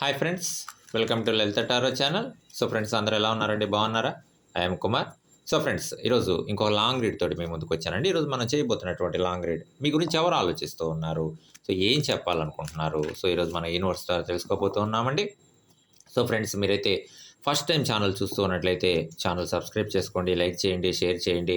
Hi friends welcome to Lalitha tarot channel so friends అందరూ ఎలా ఉన్నారండి? బాగున్నారా? ఐఎమ్ కుమార్ సో ఫ్రెండ్స్ ఈరోజు ఇంకో లాంగ్ రీడ్ తోటి మేము ముందుకు వచ్చానండి. ఈరోజు మనం చేయబోతున్నటువంటి లాంగ్ రీడ్ మీ గురించి ఎవరు ఆలోచిస్తూ ఉన్నారు? సో ఏం చెప్పాలనుకుంటున్నారు? సో ఈరోజు మన యూనివర్స్ ద్వారా తెలుసుకోబోతూ ఉన్నామండి. సో ఫ్రెండ్స్ మీరైతే ఫస్ట్ టైం ఛానల్ చూస్తూ ఉన్నట్లయితే ఛానల్ సబ్స్క్రైబ్ చేసుకోండి లైక్ చేయండి షేర్ చేయండి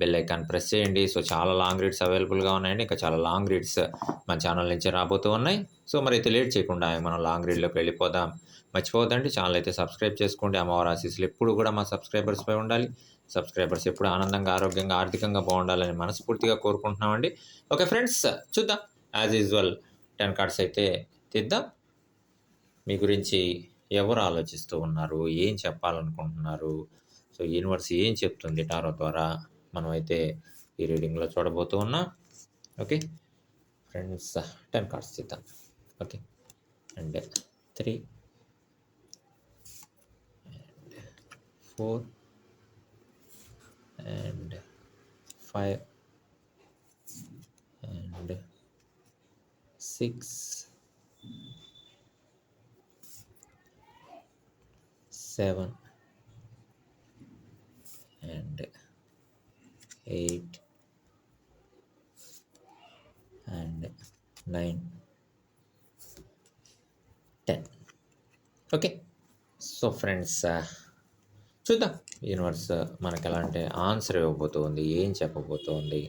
బెల్ ఐకాన్ ప్రెస్ చేయండి. సో చాలా లాంగ్ రీడ్స్ అవైలబుల్గా ఉన్నాయండి. ఇంకా చాలా లాంగ్ రీడ్స్ మన ఛానల్ నుంచి రాబోతూ ఉన్నాయి. సో మరి అయితే లేట్ చేయకుండా మనం లాంగ్ రీడ్లోకి వెళ్ళిపోదాం. మర్చిపోదండి ఛానల్ అయితే సబ్స్క్రైబ్ చేసుకోండి. అమ్మవారి ఆశీస్సులు ఎప్పుడు కూడా మా సబ్స్క్రైబర్స్పై ఉండాలి. సబ్స్క్రైబర్స్ ఎప్పుడు ఆనందంగా ఆరోగ్యంగా ఆర్థికంగా బాగుండాలని మనస్ఫూర్తిగా కోరుకుంటున్నామండి. ఓకే ఫ్రెండ్స్ చూద్దాం. యాజ్ యూజువల్ టెన్ కార్డ్స్ అయితే తీద్దాం. మీ గురించి ఎవరు ఆలోచిస్తూ ఉన్నారు? ఏం చెప్పాలనుకుంటున్నారు? సో యూనివర్స్ ఏం చెప్తుంది టారో ద్వారా మనమైతే ఈ రీడింగ్లో చూడబోతూ ఉన్నాం. ఓకే? ఫ్రెండ్స్ టెన్ కార్డ్స్ ఇద్దాం okay? And three and four and five and six seven and eight and nine ten okay so friends చూద్దాం. యూనివర్స్ uh, మనకి ఎలాంటి ఆన్సర్ ఇవ్వబోతుంది ఏం చెప్పబోతోంది.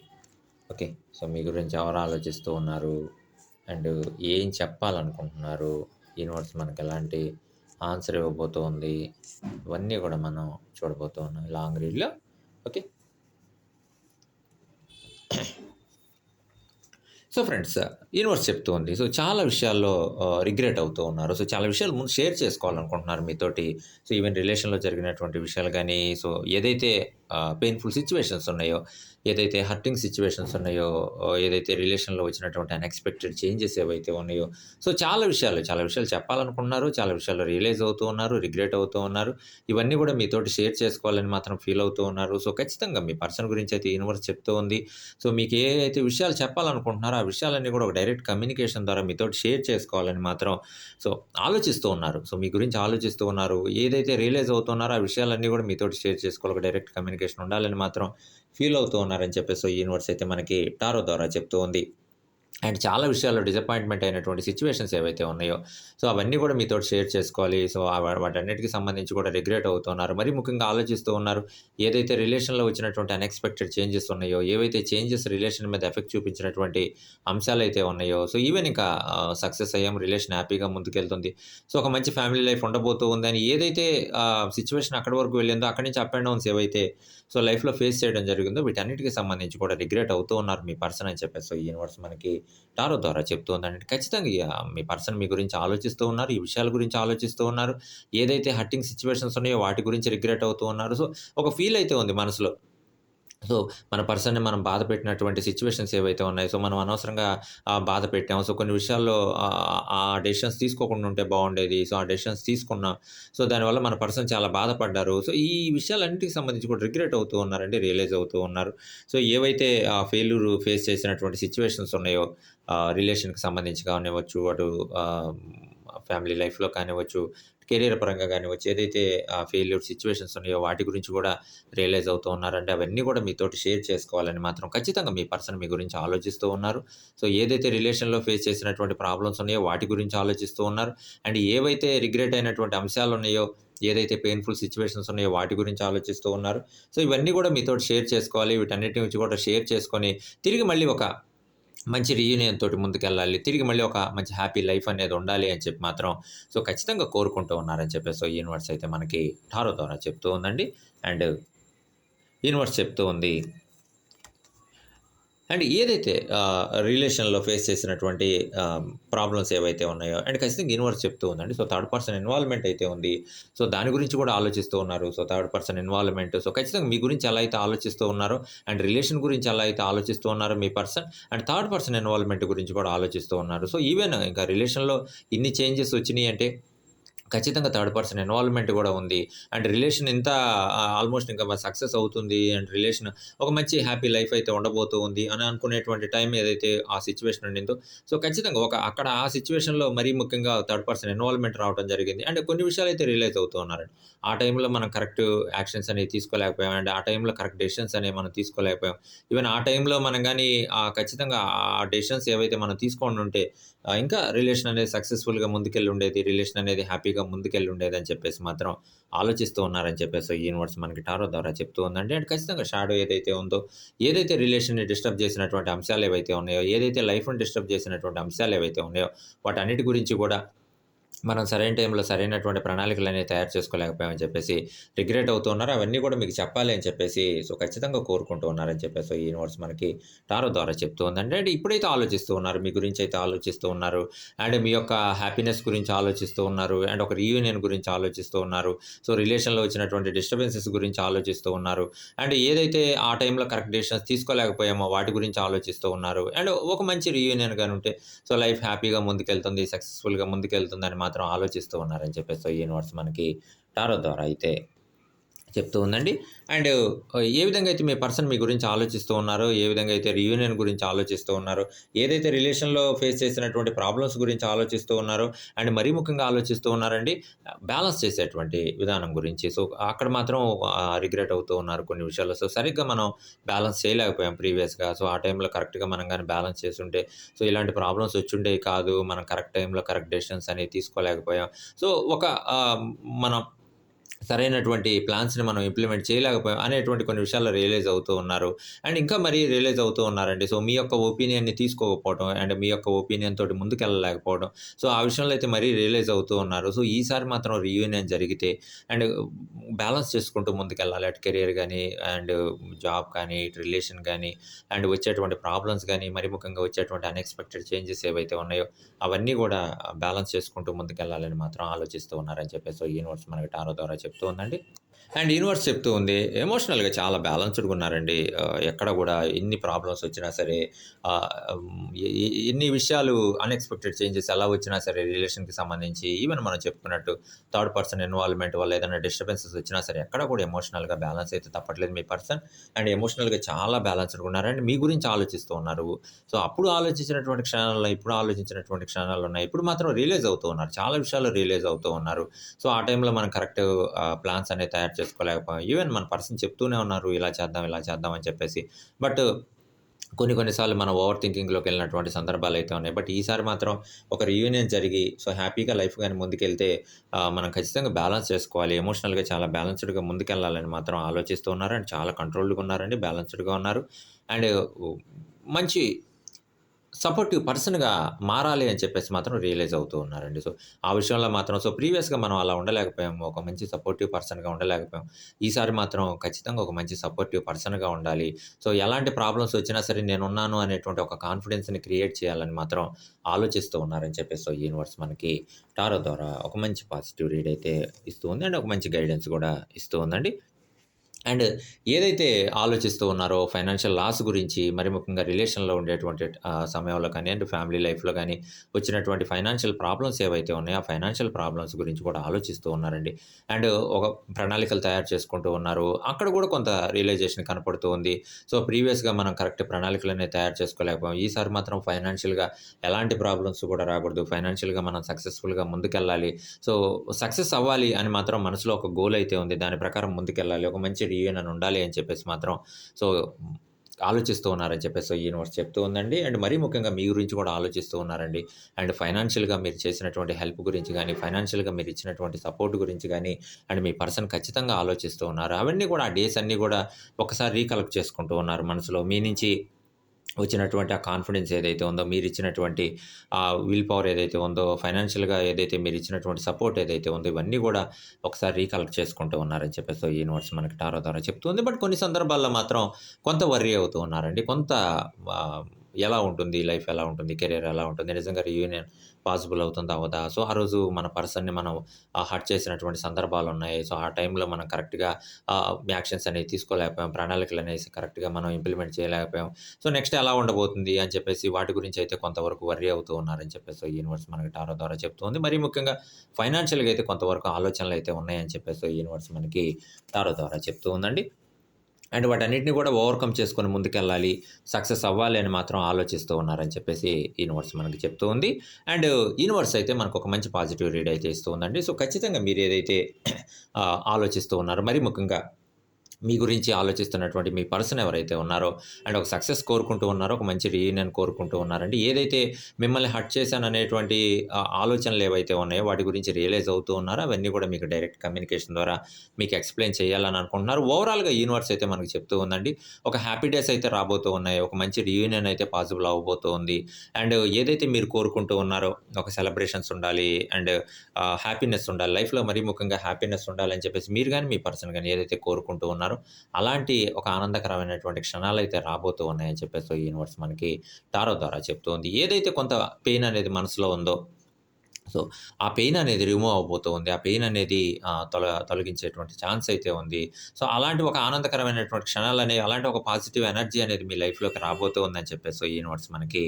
ఓకే సో మీ గురించి ఎవరు ఆలోచిస్తూ ఉన్నారు? అండ్ ఏం చెప్పాలనుకుంటున్నారు? యూనివర్స్ మనకు ఎలాంటి ఆన్సర్ ఇవ్వబోతోంది ఇవన్నీ కూడా మనం చూడబోతున్నాం లాంగ్ రీడ్లో. ఓకే? సో ఫ్రెండ్స్ యూనివర్స్ చెప్తూ ఉంది సో చాలా విషయాల్లో రిగ్రెట్ అవుతూ ఉన్నారు. సో చాలా విషయాలు ముందు షేర్ చేసుకోవాలనుకుంటున్నారు మీతోటి. సో ఈవెన్ రిలేషన్లో జరిగినటువంటి విషయాలు కానీ సో ఏదైతే పెయిన్ఫుల్ సిచ్యువేషన్స్ ఉన్నాయో ఏదైతే హర్టింగ్ సిచ్యువేషన్స్ ఉన్నాయో ఏదైతే రిలేషన్లో వచ్చినటువంటి అన్ఎక్స్పెక్టెడ్ చేంజెస్ ఏవైతే ఉన్నాయో సో చాలా విషయాలు చాలా విషయాలు చెప్పాలనుకుంటున్నారు. చాలా విషయాలు రియలైజ్ అవుతూ ఉన్నారు రిగ్రెట్ అవుతూ ఉన్నారు. ఇవన్నీ కూడా మీతోటి షేర్ చేసుకోవాలని మాత్రం ఫీల్ అవుతూ ఉన్నారు. సో ఖచ్చితంగా మీ పర్సన్ గురించి అయితే యూనివర్స్ చెప్తూ ఉంది సో మీకు ఏ అయితే విషయాలు చెప్పాలనుకుంటున్నారో ఆ విషయాలన్నీ కూడా ఒక డైరెక్ట్ కమ్యూనికేషన్ ద్వారా మీతోటి షేర్ చేసుకోవాలని మాత్రం సో ఆలోచిస్తూ ఉన్నారు. సో మీ గురించి ఆలోచిస్తూ ఉన్నారు. ఏదైతే రియలైజ్ అవుతున్నారో ఆ విషయాలన్నీ కూడా మీతోటి షేర్ చేసుకోవాలి. ఒక డైరెక్ట్ కమ్యూనికేషన్ ఉండాలని మాత్రం ఫీల్ అవుతూ ఉన్నారని చెప్పేసి ఈ యూనివర్స్ అయితే మనకి టారో ద్వారా చెప్తూ ఉంది. అండ్ చాలా విషయాల్లో డిసప్పాయింట్మెంట్ అయినటువంటి సిచ్యువేషన్స్ ఏవైతే ఉన్నాయో సో అవన్నీ కూడా మీతో షేర్ చేసుకోవాలి. సో వాటన్నిటికి సంబంధించి కూడా రిగ్రెట్ అవుతున్నారు మరి ముఖ్యంగా ఆలోచిస్తూ ఉన్నారు ఏదైతే రిలేషన్లో వచ్చినటువంటి అన్ఎక్స్పెక్టెడ్ చేంజెస్ ఉన్నాయో ఏవైతే చేంజెస్ రిలేషన్ మీద ఎఫెక్ట్ చూపించినటువంటి అంశాలు అయితే ఉన్నాయో సో ఈవెన్ ఇంకా సక్సెస్ అయ్యాం రిలేషన్ హ్యాపీగా ముందుకెళ్తుంది. సో ఒక మంచి ఫ్యామిలీ లైఫ్ ఉండబోతూ ఉందని ఏదైతే సిచ్యువేషన్ అక్కడి వరకు వెళ్ళిందో అక్కడి నుంచి అప్ అండ్ డౌన్స్ ఏవైతే సో లైఫ్లో ఫేస్ చేయడం జరిగిందో వీటన్నిటికీ సంబంధించి కూడా రిగ్రెట్ అవుతూ ఉన్నారు మీ పర్సన్ అని చెప్పేసి సో ఈ యూనివర్స్ మనకి టారో ద్వారా చెప్తుందంటే ఖచ్చితంగా మీ పర్సన్ మీ గురించి ఆలోచిస్తూ ఉన్నారు ఈ విషయాల గురించి ఆలోచిస్తూ ఉన్నారు ఏదైతే హట్టింగ్ సిచ్యువేషన్స్ ఉన్నాయో వాటి గురించి రిగ్రెట్ అవుతూ ఉన్నారు. సో ఒక ఫీల్ అయితే ఉంది మనసులో. సో మన పర్సన్ని మనం బాధ పెట్టినటువంటి సిచ్యువేషన్స్ ఏవైతే ఉన్నాయో సో మనం అనవసరంగా బాధ పెట్టాము సో కొన్ని విషయాల్లో ఆ, డెసిషన్స్ తీసుకోకుండా ఉంటే బాగుండేది. సో ఆ డెసిషన్స్ తీసుకున్నాం సో దానివల్ల మన పర్సన్ చాలా బాధపడ్డారు. సో ఈ విషయాలన్నిటికి సంబంధించి కూడా రిగ్రెట్ అవుతూ ఉన్నారండి రియలైజ్ అవుతూ ఉన్నారు. సో ఏవైతే ఆ ఫెయిల్యూర్ ఫేస్ చేసినటువంటి సిచ్యువేషన్స్ ఉన్నాయో రిలేషన్కి సంబంధించి కానివ్వచ్చు అటు ఫ్యామిలీ లైఫ్లో కానివ్వచ్చు కెరీర్ పరంగా కానివ్వచ్చు ఏదైతే ఫెయిల్యూర్ సిచ్యువేషన్స్ ఉన్నాయో వాటి గురించి కూడా రియలైజ్ అవుతూ ఉన్నారంటే అవన్నీ కూడా మీతోటి షేర్ చేసుకోవాలని మాత్రం ఖచ్చితంగా మీ పర్సన్ మీ గురించి ఆలోచిస్తూ ఉన్నారు. సో ఏదైతే రిలేషన్లో ఫేస్ చేసినటువంటి ప్రాబ్లమ్స్ ఉన్నాయో వాటి గురించి ఆలోచిస్తూ ఉన్నారు. అండ్ ఏవైతే రిగ్రెట్ అయినటువంటి అంశాలు ఉన్నాయో ఏదైతే పెయిన్ఫుల్ సిచ్యువేషన్స్ ఉన్నాయో వాటి గురించి ఆలోచిస్తూ ఉన్నారు. సో ఇవన్నీ కూడా మీతో షేర్ చేసుకోవాలి. వీటన్నిటి నుంచి కూడా షేర్ చేసుకొని తిరిగి మళ్ళీ ఒక మంచి రీయూనియన్ తోటి ముందుకెళ్ళాలి. తిరిగి మళ్ళీ ఒక మంచి హ్యాపీ లైఫ్ అనేది ఉండాలి అని చెప్పి మాత్రం సో ఖచ్చితంగా కోరుకుంటూ ఉన్నారని చెప్పేసి సో యూనివర్స్ అయితే మనకి టారో ద్వారా చెప్తూ ఉందండి. అండ్ యూనివర్స్ చెప్తూ ఉంది. అండ్ ఏదైతే రిలేషన్లో ఫేస్ చేసినటువంటి ప్రాబ్లమ్స్ ఏవైతే ఉన్నాయో అండ్ ఖచ్చితంగా యూనివర్స్ చెప్తూ ఉందండి. సో థర్డ్ పర్సన్ ఇన్వాల్వ్మెంట్ అయితే ఉంది. సో దాని గురించి కూడా ఆలోచిస్తూ ఉన్నారు. So third person involvement. So ఖచ్చితంగా మీ గురించి ఎలా అయితే ఆలోచిస్తూ ఉన్నారో అండ్ రిలేషన్ గురించి ఎలా అయితే ఆలోచిస్తూ ఉన్నారో మీ person and third person involvement గురించి కూడా ఆలోచిస్తూ ఉన్నారు. సో ఈవెన్ ఇంకా రిలేషన్లో ఇన్ని చేంజెస్ వచ్చినాయి అంటే ఖచ్చితంగా థర్డ్ పర్సన్ ఇన్వాల్వ్‌మెంట్ కూడా ఉంది. అండ్ రిలేషన్ ఇంత ఆల్మోస్ట్ ఇంకా సక్సెస్ అవుతుంది. అండ్ రిలేషన్ ఒక మంచి హ్యాపీ లైఫ్ అయితే ఉండబోతూ ఉంది అని అనుకునేటువంటి టైం ఏదైతే ఆ సిచ్యువేషన్ ఉండిందో, సో ఖచ్చితంగా ఒక అక్కడ ఆ సిచ్యువేషన్లో మరీ ముఖ్యంగా థర్డ్ పర్సన్ ఇన్వాల్వ్‌మెంట్ రావడం జరిగింది. అండ్ కొన్ని విషయాలైతే రియలైజ్ అవుతూ ఉన్నారండి. ఆ టైంలో మనం కరెక్ట్ యాక్షన్స్ అనేవి తీసుకోలేకపోయాం. అండ్ ఆ టైంలో కరెక్ట్ డెసిషన్స్ అనేవి మనం తీసుకోలేకపోయాం. ఈవెన్ ఆ టైంలో మనం కానీ ఖచ్చితంగా ఆ డెసిషన్స్ ఏవైతే మనం తీసుకోండి ఉంటే ఇంకా రిలేషన్ అనేది సక్సెస్‌ఫుల్‌గా ముందుకెళ్ళి ఉండేది. రిలేషన్ అనేది హ్యాపీగా ముందుకెళ్ళి ఉండేదని చెప్పేసి మాత్రం ఆలోచిస్తూ ఉన్నారని చెప్పేసి యూనివర్స్ మనకి టారో ద్వారా చెప్తూ ఉందండి. అండ్ ఖచ్చితంగా షాడో ఏదైతే ఉందో, ఏదైతే రిలేషన్‌ని డిస్టర్బ్ చేసినటువంటి అంశాలు ఏవైతే ఉన్నాయో, ఏదైతే లైఫ్‌ని డిస్టర్బ్ చేసినటువంటి అంశాలు ఏవైతే ఉన్నాయో, వాటన్నిటి గురించి కూడా మనం సరైన టైంలో సరైనటువంటి ప్రణాళికలు అనేవి తయారు చేసుకోలేకపోయామని చెప్పేసి రిగ్రెట్ అవుతున్నారు అవన్నీ కూడా మీకు చెప్పాలి అని చెప్పేసి సో ఖచ్చితంగా కోరుకుంటూ ఉన్నారని చెప్పేసి యూనివర్స్ మనకి టారో ద్వారా చెప్తూ ఉందండి. అండ్ ఇప్పుడైతే ఆలోచిస్తూ ఉన్నారు. మీ గురించి అయితే ఆలోచిస్తూ ఉన్నారు. అండ్ మీ యొక్క హ్యాపీనెస్ గురించి ఆలోచిస్తూ ఉన్నారు. అండ్ ఒక రీయూనియన్ గురించి ఆలోచిస్తూ ఉన్నారు. సో రిలేషన్‌లో వచ్చినటువంటి డిస్టర్బెన్సెస్ గురించి ఆలోచిస్తూ ఉన్నారు. అండ్ ఏదైతే ఆ టైంలో కరెక్ట్ డెసిషన్స్ తీసుకోలేకపోయామో వాటి గురించి ఆలోచిస్తూ ఉన్నారు. అండ్ ఒక మంచి రీయూనియన్ కానీ ఉంటే సో లైఫ్ హ్యాపీగా ముందుకెళ్తుంది. సక్సెస్‌ఫుల్‌గా ముందుకెళ్తుందని మాత్రం ఆలోచిస్తూ ఉన్నారని చెప్పేసి నోట్స్ మనకి టారో ద్వారా అయితే చెప్తూ ఉందండి. అండ్ ఏ విధంగా అయితే మీ పర్సన్ మీ గురించి ఆలోచిస్తూ ఉన్నారో, ఏ విధంగా అయితే రీయూనియన్ గురించి ఆలోచిస్తూ ఉన్నారో, ఏదైతే రిలేషన్‌లో ఫేస్ చేసినటువంటి ప్రాబ్లమ్స్ గురించి ఆలోచిస్తూ ఉన్నారో, అండ్ మరీ ముఖ్యంగా ఆలోచిస్తూ ఉన్నారండి బ్యాలెన్స్ చేసేటువంటి విధానం గురించి. సో అక్కడ మాత్రం రిగ్రెట్ అవుతూ ఉన్నారు కొన్ని విషయాల్లో. సో సరిగ్గా మనం బ్యాలెన్స్ చేయలేకపోయాం ప్రీవియస్‌గా. సో ఆ టైంలో కరెక్ట్‌గా మనం కానీ బ్యాలెన్స్ చేస్తుంటే సో ఇలాంటి ప్రాబ్లమ్స్ వచ్చుండే కాదు. మనం కరెక్ట్ టైంలో కరెక్ట్ డెసిషన్స్ అనేవి తీసుకోలేకపోయాం. సో ఒక మనం సరైనటువంటి ప్లాన్స్‌ని మనం ఇంప్లిమెంట్ చేయలేకపోయాం అనేటువంటి కొన్ని విషయాల్లో రియలైజ్ అవుతూ ఉన్నారు. అండ్ ఇంకా మరీ రియలైజ్ అవుతూ ఉన్నారండి. సో మీ యొక్క ఒపీనియన్‌ని తీసుకోకపోవడం అండ్ మీ యొక్క ఒపీనియన్ తోటి ముందుకెళ్ళలేకపోవడం. సో ఆ విషయంలో అయితే మరీ రియలైజ్ అవుతూ ఉన్నారు. సో ఈసారి మాత్రం రీయూనియన్ జరిగితే అండ్ బ్యాలెన్స్ చేసుకుంటూ ముందుకెళ్ళాలి. అటు కెరియర్ కానీ అండ్ జాబ్ కానీ, ఇటు రిలేషన్ కానీ అండ్ వచ్చేటువంటి ప్రాబ్లమ్స్ కానీ మరీ ముఖ్యంగా వచ్చేటువంటి అన్‌ఎక్స్‌పెక్టెడ్ చేంజెస్ ఏవైతే ఉన్నాయో అవన్నీ కూడా బ్యాలెన్స్ చేసుకుంటూ ముందుకెళ్ళాలని మాత్రం ఆలోచిస్తూ ఉన్నారని చెప్పేసి యూనివర్స్ మనకి టారో ద్వారా చెప్తూ ఉందండి. అండ్ యూనివర్స్ చెప్తూ ఉంది ఎమోషనల్‌గా చాలా బ్యాలెన్స్‌డ్‌గా ఉన్నారండి. ఎక్కడ కూడా ఎన్ని ప్రాబ్లమ్స్ వచ్చినా సరే ఎన్ని విషయాలు అన్‌ఎక్స్‌పెక్టెడ్ చేంజెస్ ఎలా వచ్చినా సరే రిలేషన్‌కి సంబంధించి ఈవెన్ మనం చెప్పుకున్నట్టు థర్డ్ పర్సన్ ఇన్వాల్వ్‌మెంట్ వల్ల ఏదైనా డిస్టర్బెన్సెస్ వచ్చినా సరే ఎక్కడ కూడా ఎమోషనల్‌గా బ్యాలెన్స్ అయితే తప్పట్లేదు మీ పర్సన్. అండ్ ఎమోషనల్‌గా చాలా బ్యాలెన్స్‌డ్‌గా ఉన్నారు. అండ్ మీ గురించి ఆలోచిస్తూ ఉన్నారు. సో అప్పుడు ఆలోచించినటువంటి క్షణాల్లో, ఇప్పుడు ఆలోచించినటువంటి క్షణాలు ఉన్నాయి. ఇప్పుడు మాత్రం రియలైజ్ అవుతూ ఉన్నారు. చాలా విషయాలు రియలైజ్ అవుతూ ఉన్నారు. సో ఆ టైంలో మనం కరెక్ట్ ప్లాన్స్ అనేవి తయారు చేసుకోలేకపోయాం. ఈవెన్ మన పర్సన్ చెప్తూనే ఉన్నారు. ఇలా చేద్దాం, ఇలా చేద్దాం అని చెప్పేసి. బట్ కొన్ని కొన్ని సార్లు మనం ఓవర్ థింకింగ్‌లోకి వెళ్ళినటువంటి సందర్భాలు అయితే ఉన్నాయి. బట్ ఈసారి మాత్రం ఒక రీయూనియన్ జరిగి సో హ్యాపీగా లైఫ్ కానీ ముందుకెళ్తే మనం ఖచ్చితంగా బ్యాలెన్స్ చేసుకోవాలి. ఎమోషనల్‌గా చాలా బ్యాలెన్స్‌డ్‌గా ముందుకెళ్ళాలని మాత్రం ఆలోచిస్తూ ఉన్నారు. అండ్ చాలా కంట్రోల్డ్‌గా ఉన్నారండి. బ్యాలెన్స్‌డ్‌గా ఉన్నారు. అండ్ మంచి సపోర్టివ్ పర్సన్‌గా మారాలి అని చెప్పేసి మాత్రం రియలైజ్ అవుతూ ఉన్నారండి. సో ఆ విషయంలో మాత్రం సో ప్రీవియస్‌గా మనం అలా ఉండలేకపోయాము. ఒక మంచి సపోర్టివ్ పర్సన్‌గా ఉండలేకపోయాం. ఈసారి మాత్రం ఖచ్చితంగా ఒక మంచి సపోర్టివ్ పర్సన్‌గా ఉండాలి. సో ఎలాంటి ప్రాబ్లమ్స్ వచ్చినా సరే నేనున్నాను అనేటువంటి ఒక కాన్ఫిడెన్స్‌ని క్రియేట్ చేయాలని మాత్రం ఆలోచిస్తూ ఉన్నారని చెప్పేసి సో యూనివర్స్ మనకి టారో ద్వారా ఒక మంచి పాజిటివ్ రీడ్ అయితే ఇస్తూ ఉంది. అండ్ ఒక మంచి గైడెన్స్ కూడా ఇస్తూ ఉందండి. అండ్ ఏదైతే ఆలోచిస్తూ ఉన్నారో ఫైనాన్షియల్ లాస్ గురించి మరి ముఖ్యంగా రిలేషన్‌లో ఉండేటువంటి సమయంలో కానీ అండ్ ఫ్యామిలీ లైఫ్‌లో కానీ వచ్చినటువంటి ఫైనాన్షియల్ ప్రాబ్లమ్స్ ఏవైతే ఉన్నాయో ఆ ఫైనాన్షియల్ ప్రాబ్లమ్స్ గురించి కూడా ఆలోచిస్తూ ఉన్నారండి. అండ్ ఒక ప్రణాళికలు తయారు చేసుకుంటూ ఉన్నారు. అక్కడ కూడా కొంత రియలైజేషన్ కనపడుతూ ఉంది. సో ప్రీవియస్‌గా మనం కరెక్ట్ ప్రణాళికలనే తయారు చేసుకోలేకపోయాం. ఈసారి మాత్రం ఫైనాన్షియల్‌గా ఎలాంటి ప్రాబ్లమ్స్ కూడా రాకూడదు. ఫైనాన్షియల్‌గా మనం సక్సెస్‌ఫుల్‌గా ముందుకెళ్ళాలి. సో సక్సెస్ అవ్వాలి అని మాత్రం మనసులో ఒక గోల్ అయితే ఉంది. దాని ప్రకారం ముందుకెళ్ళాలి. ఒక మంచి రీయూనియన్ ఉండాలి అని చెప్పేసి మాత్రం సో ఆలోచిస్తూ ఉన్నారని చెప్పేసి యూనివర్స్ చెప్తూ ఉందండి. అండ్ మరీ ముఖ్యంగా మీ గురించి కూడా ఆలోచిస్తూ ఉన్నారండి. అండ్ ఫైనాన్షియల్‌గా మీరు చేసినటువంటి హెల్ప్ గురించి కానీ ఫైనాన్షియల్‌గా మీరు ఇచ్చినటువంటి సపోర్ట్ గురించి కానీ అండ్ మీ పర్సన్ ఖచ్చితంగా ఆలోచిస్తూ ఉన్నారు. అవన్నీ కూడా ఆ డేస్ అన్నీ కూడా ఒకసారి రీకలెక్ట్ చేసుకుంటూ ఉన్నారు మనసులో. మీ నుంచి వచ్చినటువంటి ఆ కాన్ఫిడెన్స్ ఏదైతే ఉందో, మీరు ఇచ్చినటువంటి ఆ విల్ పవర్ ఏదైతే ఉందో, ఫైనాన్షియల్‌గా ఏదైతే మీరు ఇచ్చినటువంటి సపోర్ట్ ఏదైతే ఉందో, ఇవన్నీ కూడా ఒకసారి రీకలెక్ట్ చేసుకుంటూ ఉన్నారని చెప్పేసి యూనివర్స్ మనకి టారో ద్వారా చెప్తుంది. బట్ కొన్ని సందర్భాల్లో మాత్రం కొంత వర్రీ అవుతూ ఉన్నారండి. కొంత ఎలా ఉంటుంది లైఫ్ ఎలా ఉంటుంది కెరియర్ ఎలా ఉంటుంది నిజంగా రీయూనియన్ పాసిబుల్ అవుతుందా అవ్వదా? సో ఆ రోజు మన పర్సన్ని మనం హర్ట్ చేసినటువంటి సందర్భాలు ఉన్నాయి. సో ఆ టైంలో మనం కరెక్ట్గా యాక్షన్స్ అనేవి తీసుకోలేకపోయాం ప్రణాళికలు అనేసి కరెక్ట్గా మనం ఇంప్లిమెంట్ చేయలేకపోయాం. సో నెక్స్ట్ ఎలా ఉండబోతుంది అని చెప్పేసి వాటి గురించి అయితే కొంతవరకు వర్రీ అవుతూ ఉన్నారని చెప్పేసి యూనివర్స్ మనకి టారో ద్వారా చెప్తుంది మరి ముఖ్యంగా ఫైనాన్షియల్గా అయితే కొంతవరకు ఆలోచనలు అయితే ఉన్నాయని చెప్పేసి యూనివర్స్ మనకి టారో ద్వారా చెప్తూ ఉందండి. అండ్ వాటన్నిటిని కూడా ఓవర్కమ్ చేసుకొని ముందుకెళ్ళాలి. సక్సెస్ అవ్వాలి అని మాత్రం ఆలోచిస్తూ ఉన్నారని చెప్పేసి యూనివర్స్ మనకి చెప్తూ ఉంది. అండ్ యూనివర్స్ అయితే మనకు ఒక మంచి పాజిటివ్ రీడ్ అయితే ఇస్తూ ఉందండి. సో ఖచ్చితంగా మీరు ఏదైతే ఆలోచిస్తూ ఉన్నారో మరి ముఖ్యంగా మీ గురించి ఆలోచిస్తున్నటువంటి మీ పర్సన్ ఎవరైతే ఉన్నారో అండ్ ఒక సక్సెస్ కోరుకుంటూ ఉన్నారో ఒక మంచి రీయూనియన్ కోరుకుంటూ ఉన్నారండి. ఏదైతే మిమ్మల్ని హట్ చేశాను అనేటువంటి ఆలోచనలు ఏవైతే ఉన్నాయో వాటి గురించి రియలైజ్ అవుతూ ఉన్నారో అవన్నీ కూడా మీకు డైరెక్ట్ కమ్యూనికేషన్ ద్వారా మీకు ఎక్స్ప్లెయిన్ చేయాలని అనుకుంటున్నారు. ఓవరాల్గా యూనివర్స్ అయితే మనకు చెప్తూ ఉందండి. ఒక హ్యాపీ డేస్ అయితే రాబోతూ ఉన్నాయి. ఒక మంచి రీయూనియన్ అయితే పాసిబుల్ అవ్వబోతూ ఉంది. అండ్ ఏదైతే మీరు కోరుకుంటూ ఉన్నారో ఒక సెలబ్రేషన్స్ ఉండాలి అండ్ హ్యాపీనెస్ ఉండాలి లైఫ్లో మరీ ముఖ్యంగా హ్యాపీనెస్ ఉండాలని చెప్పేసి మీరు కానీ మీ పర్సన్ కానీ ఏదైతే కోరుకుంటూ ఉన్నారో అలాంటి ఒక ఆనందకరమైనటువంటి క్షణాలు అయితే రాబోతూ ఉన్నాయని చెప్పేసి ఈ యూనివర్స్ మనకి టారో ద్వారా చెప్తూ ఉంది. ఏదైతే కొంత పెయిన్ అనేది మనసులో ఉందో సో ఆ పెయిన్ అనేది రిమూవ్ అవబోతూ ఉంది. ఆ పెయిన్ అనేది తొల తొలగించేటువంటి ఛాన్స్ అయితే ఉంది. సో అలాంటి ఒక ఆనందకరమైనటువంటి క్షణాలు అనేవి అలాంటి ఒక పాజిటివ్ ఎనర్జీ అనేది మీ లైఫ్లోకి రాబోతూ ఉందని చెప్పేసి ఈ యూనివర్స్ మనకి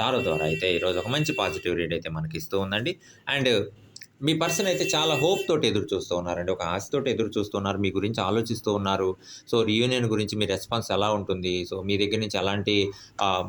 టారో ద్వారా అయితే ఈరోజు ఒక మంచి పాజిటివ్ రీడ్ అయితే మనకి ఇస్తూ ఉందండి. అండ్ మీ పర్సన్ అయితే చాలా హోప్ తోటి ఎదురు చూస్తూ ఉన్నారండి. ఒక ఆశతోటి ఎదురు చూస్తున్నారు మీ గురించి ఆలోచిస్తూ ఉన్నారు. సో రీయూనియన్ గురించి మీ రెస్పాన్స్ ఎలా ఉంటుంది? సో మీ దగ్గర నుంచి ఎలాంటి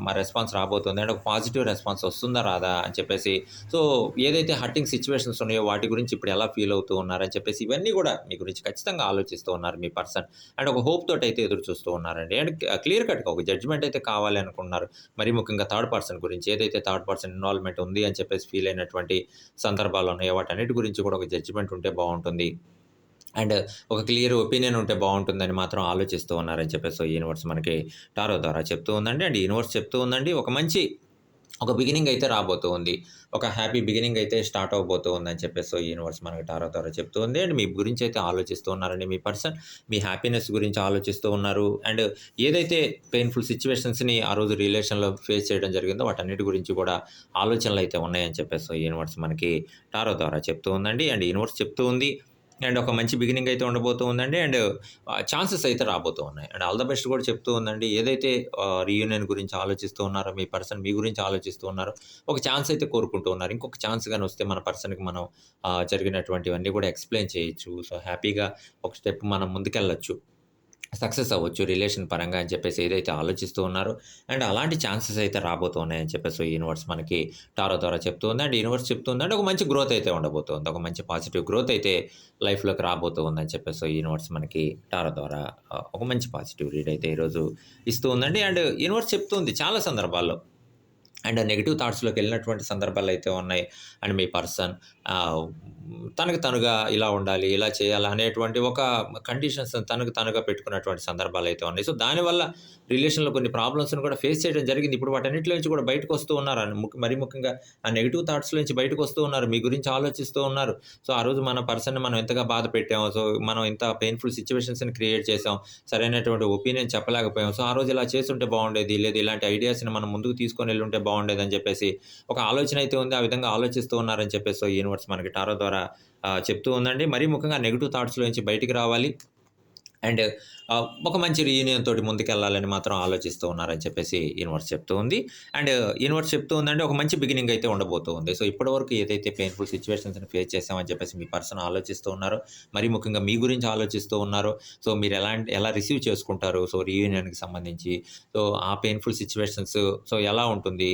మా రెస్పాన్స్ రాబోతుంది? అంటే ఒక పాజిటివ్ రెస్పాన్స్ వస్తుందా రాదా? అని చెప్పేసి. సో ఏదైతే హట్టింగ్ సిచ్యువేషన్స్ ఉన్నాయో వాటి గురించి ఇప్పుడు ఎలా ఫీల్ అవుతూ ఉన్నారని చెప్పేసి ఇవన్నీ కూడా మీ గురించి ఖచ్చితంగా ఆలోచిస్తూ ఉన్నారు మీ పర్సన్. అండ్ ఒక హోప్ తోటి అయితే ఎదురు చూస్తూ ఉన్నారండి. అండ్ క్లియర్ కట్గా ఒక జడ్జ్మెంట్ అయితే కావాలి అనుకున్నారు. మరి ముఖ్యంగా థర్డ్ పర్సన్ గురించి ఏదైతే థర్డ్ పర్సన్ ఇన్వాల్వ్మెంట్ ఉంది అని చెప్పేసి ఫీల్ అయినటువంటి సందర్భాలు ఉన్నాయో వాటన్నిటి గురించి కూడా ఒక జడ్జిమెంట్ ఉంటే బాగుంటుంది. అండ్ ఒక క్లియర్ ఒపీనియన్ ఉంటే బాగుంటుందని మాత్రం ఆలోచిస్తూ ఉన్నారని చెప్పేసి యూనివర్స్ మనకి టారో ద్వారా చెప్తూ ఉందండి. అండ్ యూనివర్స్ చెప్తూ ఉందండి. ఒక మంచి ఒక బిగినింగ్ అయితే రాబోతూ ఉంది ఒక హ్యాపీ బిగినింగ్ అయితే స్టార్ట్ అవబోతూ ఉందని చెప్పేసి యూనివర్స్ మనకి టారో ద్వారా చెప్తూ ఉంది అండ్ మీ గురించి అయితే ఆలోచిస్తూ ఉన్నారండి మీ పర్సన్ మీ హ్యాపీనెస్ గురించి ఆలోచిస్తూ ఉన్నారు. అండ్ ఏదైతే పెయిన్ఫుల్ సిచ్యువేషన్స్ని ఆ రోజు రిలేషన్లో ఫేస్ చేయడం జరిగిందో వాటన్నిటి గురించి కూడా ఆలోచనలు అయితే ఉన్నాయని చెప్పేసి యూనివర్స్ మనకి టారో ద్వారా చెప్తూ ఉందండి అండ్ యూనివర్స్ చెప్తూ ఉంది అండ్ ఒక మంచి బిగినింగ్ అయితే ఉండబోతూ ఉందండి. అండ్ ఛాన్సెస్ అయితే రాబోతూ ఉన్నాయి. అండ్ ఆల్ ద బెస్ట్ కూడా చెప్తూ ఉందండి. ఏదైతే రీయూనియన్ గురించి ఆలోచిస్తూ ఉన్నారో మీ పర్సన్ మీ గురించి ఆలోచిస్తూ ఉన్నారో ఒక ఛాన్స్ అయితే కోరుకుంటూ ఉన్నారు. ఇంకొక ఛాన్స్ కానీ వస్తే మన పర్సన్కి మనం జరిగినటువంటివన్నీ కూడా ఎక్స్ప్లెయిన్ చేయొచ్చు. సో హ్యాపీగా ఒక స్టెప్ మనం ముందుకెళ్ళచ్చు. సక్సెస్ అవ్వచ్చు రిలేషన్ పరంగా అని చెప్పేసి ఏదైతే ఆలోచిస్తూ ఉన్నారో. అండ్ అలాంటి ఛాన్సెస్ అయితే రాబోతున్నాయని చెప్పేసి ఈ యూనివర్స్ మనకి టారో ద్వారా చెప్తూ ఉంది. అండ్ యూనివర్స్ చెప్తుంది అంటే ఒక మంచి గ్రోత్ అయితే ఉండబోతుంది ఒక మంచి పాజిటివ్ గ్రోత్ అయితే లైఫ్లోకి రాబోతుంది ఉందని చెప్పేసి ఈ యూనివర్స్ మనకి టారో ద్వారా ఒక మంచి పాజిటివ్ రీడ్ అయితే ఈరోజు ఇస్తూ ఉందండి అండ్ యూనివర్స్ చెప్తుంది చాలా సందర్భాల్లో. అండ్ నెగిటివ్ థాట్స్లోకి వెళ్ళినటువంటి సందర్భాలు అయితే ఉన్నాయి. అండ్ మీ పర్సన్ తనకు తనుగా ఇలా ఉండాలి ఇలా చేయాలి అనేటువంటి ఒక కండిషన్స్ తనకు తనుగా పెట్టుకున్నటువంటి సందర్భాలు అయితే ఉన్నాయి. సో దానివల్ల రిలేషన్లో కొన్ని ప్రాబ్లమ్స్ని కూడా ఫేస్ చేయడం జరిగింది. ఇప్పుడు వాటన్నిటిలో నుంచి కూడా బయటకు వస్తూ ఉన్నారు. అని ముఖ్య- ముఖ్యంగా ఆ నెగిటివ్ థాట్స్ నుంచి బయటకు వస్తూ ఉన్నారు. మీ గురించి ఆలోచిస్తూ ఉన్నారు. సో ఆ రోజు మన పర్సన్ని మనం ఎంతగా బాధ పెట్టాము సో మనం ఇంత పెయిన్ఫుల్ సిచ్యువేషన్స్ని క్రియేట్ చేసాం సరైనటువంటి ఒపీనియన్ చెప్పలేకపోయాం. సో ఆ రోజు ఇలా చేస్తుంటే బాగుండేది లేదు ఇలాంటి ఐడియాస్ని మనం ముందుకు తీసుకొని వెళ్ళి ఉంటే బాగుండేది అని చెప్పేసి ఒక ఆలోచన అయితే ఉంది. ఆ విధంగా ఆలోచిస్తూ ఉన్నారని చెప్పేసి యూనివర్స్ మనకి టారో ద్వారా ద్వారా చెప్తూ ఉందండి. మరీ ముఖ్యంగా నెగిటివ్ థాట్స్లో నుంచి బయటికి రావాలి. అండ్ ఒక మంచి రీయూనియన్ తోటి ముందుకెళ్ళాలని మాత్రం ఆలోచిస్తూ ఉన్నారని చెప్పేసి యూనివర్స్ చెప్తూ ఉంది. అండ్ యూనివర్స్ చెప్తూ ఉందంటే ఒక మంచి బిగినింగ్ అయితే ఉండబోతూ ఉంది. సో ఇప్పటివరకు ఏదైతే పెయిన్ఫుల్ సిచ్యువేషన్స్ని ఫేస్ చేసామని చెప్పేసి మీ పర్సన్ ఆలోచిస్తూ ఉన్నారో మరీ ముఖ్యంగా మీ గురించి ఆలోచిస్తూ ఉన్నారో సో మీరు ఎలాంటి ఎలా రిసీవ్ చేసుకుంటారు? సో రీయూనియన్కి సంబంధించి సో ఆ పెయిన్ఫుల్ సిచ్యువేషన్స్ సో ఎలా ఉంటుంది?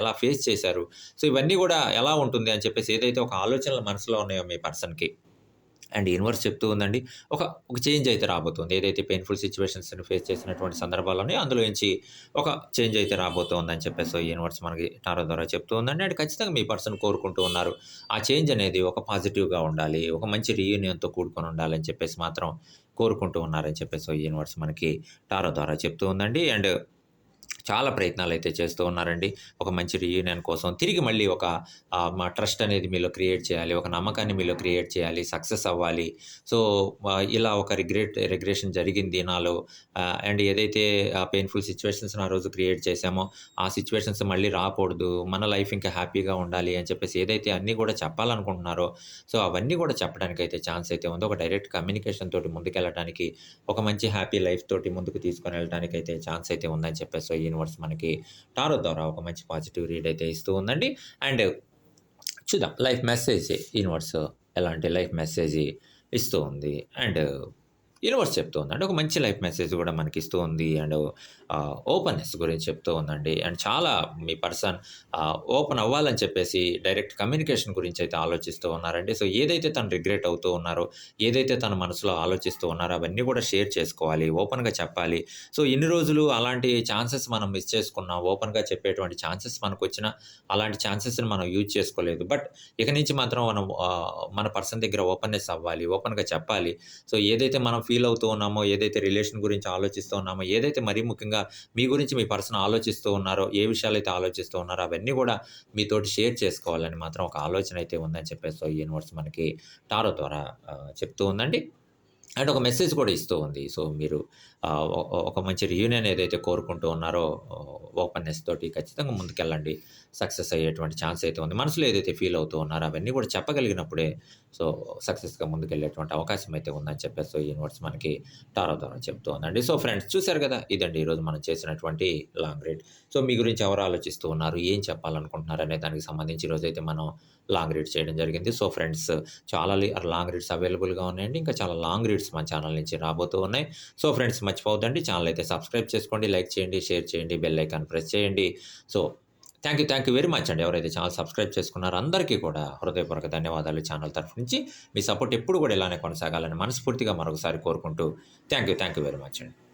ఎలా ఫేస్ చేశారు? సో ఇవన్నీ కూడా ఎలా ఉంటుంది అని చెప్పేసి ఏదైతే ఒక ఆలోచనలు మనసులో ఉన్నాయో మీ పర్సన్కి అండ్ యూనివర్స్ చెప్తూ ఉందండి. ఒక ఒక చేంజ్ అయితే రాబోతుంది. ఏదైతే పెయిన్ఫుల్ సిచ్యువేషన్స్ని ఫేస్ చేసినటువంటి సందర్భాలని అందులో నుంచి ఒక చేంజ్ అయితే రాబోతుందని చెప్పేసి ఈ యూనివర్స్ మనకి టారో ద్వారా చెప్తూ ఉందండి. అండ్ ఖచ్చితంగా మీ పర్సన్ కోరుకుంటూ ఉన్నారు ఆ చేంజ్ అనేది ఒక పాజిటివ్గా ఉండాలి ఒక మంచి రీయూనియన్తో కూడుకొని ఉండాలని చెప్పేసి మాత్రం కోరుకుంటూ ఉన్నారని చెప్పేసి ఈ యూనివర్స్ మనకి టారో ద్వారా చెప్తూ ఉందండి. అండ్ చాలా ప్రయత్నాలు అయితే చేస్తూ ఉన్నారండి. ఒక మంచి రీయూనియన్ కోసం. తిరిగి మళ్ళీ ఒక మా ట్రస్ట్ అనేది మీలో క్రియేట్ చేయాలి. ఒక నమ్మకాన్ని మీలో క్రియేట్ చేయాలి. సక్సెస్ అవ్వాలి. సో, ఇలా ఒక రిగ్రెట్ రిగ్రెషన్ జరిగింది నాలో. అండ్ ఏదైతే పెయిన్‌ఫుల్ సిచ్యువేషన్స్ ఆ రోజు క్రియేట్ చేశామో, ఆ సిచ్యువేషన్స్ మళ్ళీ రాకూడదు. మన లైఫ్ ఇంకా హ్యాపీగా ఉండాలి అని చెప్పేసి ఏదైతే అన్నీ కూడా చెప్పాలనుకుంటున్నారో, సో, అవన్నీ కూడా చెప్పడానికి అయితే ఛాన్స్ అయితే ఉంది. ఒక డైరెక్ట్ కమ్యూనికేషన్ తోటి ముందుకెళ్ళడానికి ఒక మంచి హ్యాపీ లైఫ్ తోటి ముందుకు తీసుకొని వెళ్ళటానికైతే ఛాన్స్ అయితే ఉందని చెప్పేసి యూనివర్స్ మనకి టారో ద్వారా ఒక మంచి పాజిటివ్ రీడ్ అయితే ఇస్తూ ఉందండి. అండ్ చూద్దాం లైఫ్ మెసేజ్ యూనివర్స్ ఎలాంటి లైఫ్ మెసేజ్ ఇస్తూ ఉంది. అండ్ యూనివర్స్ చెప్తూ ఉందండి. ఒక మంచి లైఫ్ మెసేజ్ కూడా మనకి ఇస్తూ ఉంది. అండ్ ఓపెన్‌నెస్ గురించి చెప్తూ ఉందండి. అండ్ చాలా మీ పర్సన్ ఓపెన్ అవ్వాలని చెప్పేసి డైరెక్ట్ కమ్యూనికేషన్ గురించి అయితే ఆలోచిస్తూ ఉన్నారండి. సో, ఏదైతే తను రిగ్రెట్ అవుతూ ఉన్నారో, ఏదైతే తన మనసులో ఆలోచిస్తూ ఉన్నారో అవన్నీ కూడా షేర్ చేసుకోవాలి. ఓపెన్‌గా చెప్పాలి. సో, ఇన్ని రోజులు అలాంటి ఛాన్సెస్ మనం మిస్ చేసుకున్నాం. ఓపెన్‌గా చెప్పేటువంటి ఛాన్సెస్ మనకు వచ్చిన అలాంటి ఛాన్సెస్‌ని మనం యూజ్ చేసుకోలేదు. బట్ ఇక నుంచి మాత్రం మనం మన పర్సన్ దగ్గర ఓపెన్‌నెస్ అవ్వాలి. ఓపెన్‌గా చెప్పాలి. సో, ఏదైతే మనం ఫీల్ అవుతూ ఉన్నామో, ఏదైతే రిలేషన్ గురించి ఆలోచిస్తూ ఉన్నామో, ఏదైతే మరీ ముఖ్యంగా మీ గురించి మీ పర్సన్ ఆలోచిస్తూ ఉన్నారో, ఏ విషయాలైతే ఆలోచిస్తూ ఉన్నారో అవన్నీ కూడా మీతోటి షేర్ చేసుకోవాలని మాత్రం ఒక ఆలోచన అయితే ఉందని చెప్పేసి ఈ యూనివర్స్ మనకి టారో ద్వారా చెప్తూ ఉందండి. అండ్ ఒక మెసేజ్ కూడా ఇస్తూ ఉంది. సో, మీరు ఒక మంచి రీయూనియన్ ఏదైతే కోరుకుంటూ ఉన్నారో ఓపెన్‌నెస్ తోటి ఖచ్చితంగా ముందుకెళ్ళండి. సక్సెస్ అయ్యేటువంటి ఛాన్స్ అయితే ఉంది. మనసులో ఏదైతే ఫీల్ అవుతూ ఉన్నారో అవన్నీ కూడా చెప్పగలిగినప్పుడే సో, సక్సెస్‌గా ముందుకెళ్ళేటువంటి అవకాశం అయితే ఉందని చెప్పేసి సో, యూనివర్స్ మనకి టారో ద్వారా చెప్తూ ఉందండి. సో, ఫ్రెండ్స్ చూశారు కదా! ఇదండి ఈరోజు మనం చేసినటువంటి లాంగ్ రీడ్. సో, మీ గురించి ఎవరు ఆలోచిస్తూ ఉన్నారు? ఏం చెప్పాలనుకుంటున్నారు? అనే దానికి సంబంధించి ఈరోజైతే మనం లాంగ్ రీడ్ చేయడం జరిగింది. సో, ఫ్రెండ్స్ చాలా లాంగ్ రీడ్స్ అవైలబుల్‌గా ఉన్నాయండి. ఇంకా చాలా లాంగ్ రీడ్స్ మన ఛానల్ నుంచి రాబోతూ ఉన్నాయి. సో, ఫ్రెండ్స్ మర్చిపోవద్దండి ఛానల్ అయితే సబ్స్క్రైబ్ చేసుకోండి, లైక్ చేయండి, షేర్ చేయండి, బెల్ ఐకాన్ ప్రెస్ చేయండి. So, thank you, thank you very much అండి. ఎవరైతే ఛానల్ సబ్స్క్రైబ్ చేసుకున్నారో అందరికీ కూడా హృదయపూర్వక ధన్యవాదాలు ఛానల్ తరఫు నుంచి. మీ సపోర్ట్ ఎప్పుడు కూడా ఇలానే కొనసాగాలని మనస్ఫూర్తిగా మరొకసారి కోరుకుంటూ thank you, thank you very much అండి.